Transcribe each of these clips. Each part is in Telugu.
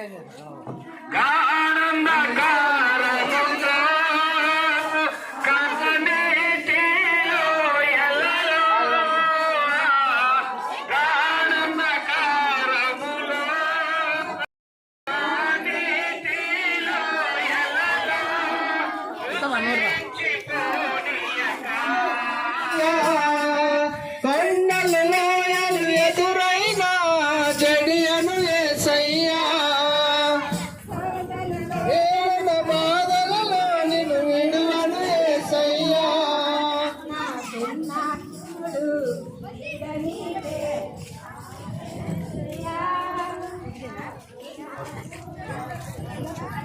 మేలలో తలచి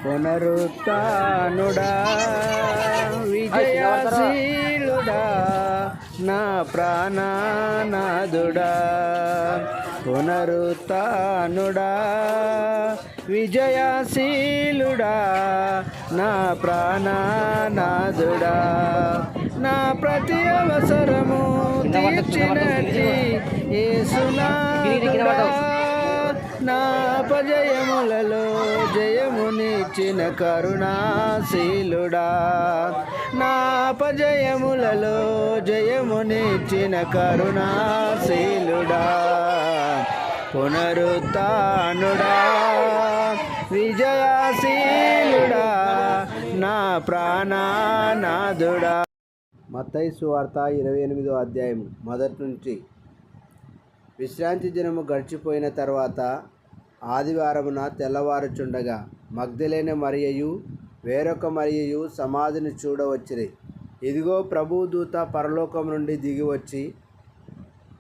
పునరుత్నుడా విజయశీలుడా నా ప్రాణనాదుడా పునరుత్నుడా విజయశీలుడా నా ప్రాణనాదుడా నా ప్రతి అవసరము తీర్చినటి యేసునాథుడా నా పజయములలో జయమునిచ్చిన కరుణాశీలుడా. నాపజయములలో జయమునిచ్చిన కరుణాశీలుడా. పునరుత్నుడా విజయాశీలుడా. నా ప్రాణనాథుడా. మత్తయి సువార్త ఇరవై ఎనిమిదో అధ్యాయం మొదటి నుంచి విశ్రాంతి దినము గడిచిపోయిన తర్వాత ఆదివారమున తెల్లవారుచుండగా మగ్ధులైన మరియయు వేరొక మరియయు సమాధిని చూడవచ్చిరి. ఇదిగో ప్రభు దూత పరలోకం నుండి దిగివచ్చి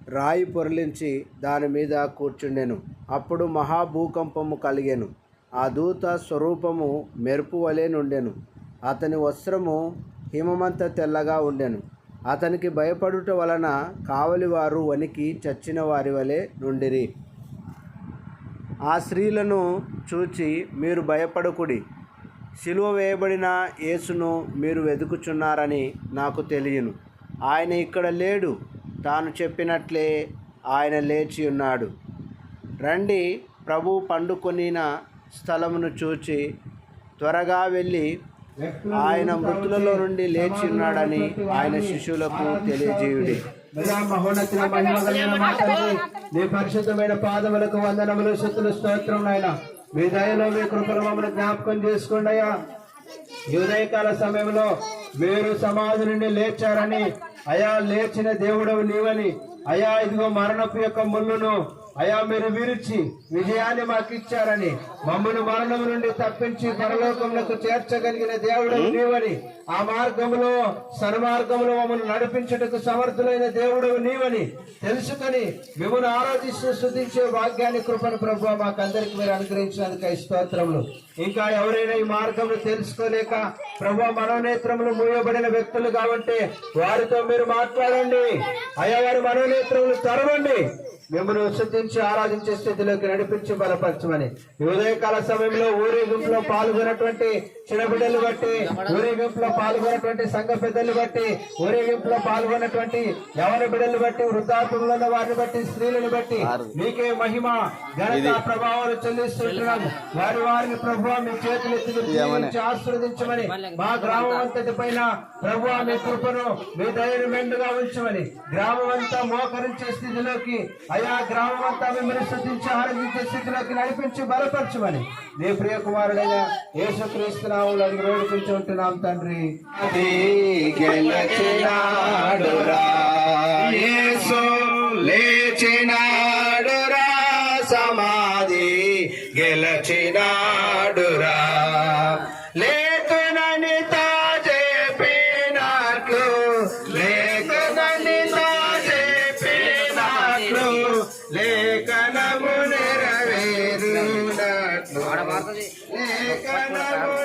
రాయి పొరలించి దాని మీద కూర్చుండెను. అప్పుడు మహాభూకంపము కలిగెను. ఆ దూత స్వరూపము మెరుపు వలె నుండెను. అతని వస్త్రము హిమమంత తెల్లగా ఉండెను. అతనికి భయపడుట వలన కావలివారు వణికి చచ్చిన వారి వలె నుండిరి. ఆ స్త్రీలను చూచి మీరు భయపడకుడి. సిలువ వేయబడిన యేసును మీరు వెతుకుచున్నారని నాకు తెలియను. ఆయన ఇక్కడ లేడు. తాను చెప్పినట్లే ఆయన లేచి ఉన్నాడు. రండి ప్రభు పండుకొనిన స్థలమును చూచి త్వరగా వెళ్ళి ఆయన మృతులలో నుండి లేచి ఉన్నాడని ఆయన శిష్యులకు తెలియజేయుడి. మళ్ళా మహోన్నతుల మహిమ కలిగిన మా తండ్రి నీ పరిశుద్ధమైన పాదములకు వందనములు శుద్ధులు స్తోత్రం నాయన. మీ దయలో మీ కృపలు మమ్మల్ని జ్ఞాపకం చేసుకోండి అయ్యా. ఉదయకాల సమయంలో మీరు సమాధి నుండి లేచారని అయా లేచిన దేవుడవు నీవని అయా ఇదిగో మరణపు యొక్క ముళ్ళును అయా మీరు విరిచి విజయాన్ని మాకు ఇచ్చారని మమ్మల్ని మరణము నుండి తప్పించి పరలోకములకు చేర్చగలిగిన దేవుడు నీవని. ఆ మార్గములో సన్మార్గములో మమ్మల్ని నడిపించుటకు సమర్థులైన దేవుడు నీవని. తెలుసుకొని మిమ్మల్ని ఆరాధిస్తూ స్థుతించే భాగ్యాన్ని కృపను ప్రభు మాకందరికి మీరు అనుగ్రహించినందుకు స్తోత్రములు. ఇంకా ఎవరైనా ఈ మార్గములు తెలుసుకోలేక ప్రభు మనోనేత్రములు మూయబడిన వ్యక్తులు కాబట్టి వారితో మీరు మాట్లాడండి. అయ్యా వారి మనోనేత్రములు తెరవండి. మిమ్మల్ని శుద్ధించి ఆరాధించే స్థితిలోకి నడిపించి బలపరచమని. ఉదయకాల సమయంలో ఊరేగింపులో పాల్గొన్నటువంటి చిన్నబిడ్డలు బట్టి ఊరేగింపులో పాల్గొన్నటువంటి సంఘ పెద్దలు బట్టి ఊరేగింపులో పాల్గొన్నటువంటి యవన బిడ్డలు బట్టి వృద్ధాత్మంలో ఉన్న వారిని బట్టి స్త్రీలను బట్టి మీకే మహిమ ఘనత ప్రభావాలు చెల్లిస్తుంటున్నాం వారి వారిని ప్రభు మీ చేతులు ఎత్తి ఆశీర్వదించమని మా గ్రామం అంతటి పైన ప్రభు మీ కృపను మీ దయను మెండుగా ఉంచమని గ్రామం అంతా మోకరించే స్థితిలోకి అయా గ్రామం అంతా మిమ్మల్ని శుద్ధించి ఆరాధించే స్థితిలోకి నడిపించి బలపరచమని నీ ప్రియ కుమారుడైన యేసుక్రీస్తునాములు నావులు రోడుకుంటుంటున్నాం తండ్రి. అది గెలచినాడురా. యేసు లేచినాడురా. సమాధి గెలచినాడురా. లేతునని తా చెప్పినట్లు లేకనని తా చెప్పినట్లు లేఖనము నెరవేరునట్లు లేఖనము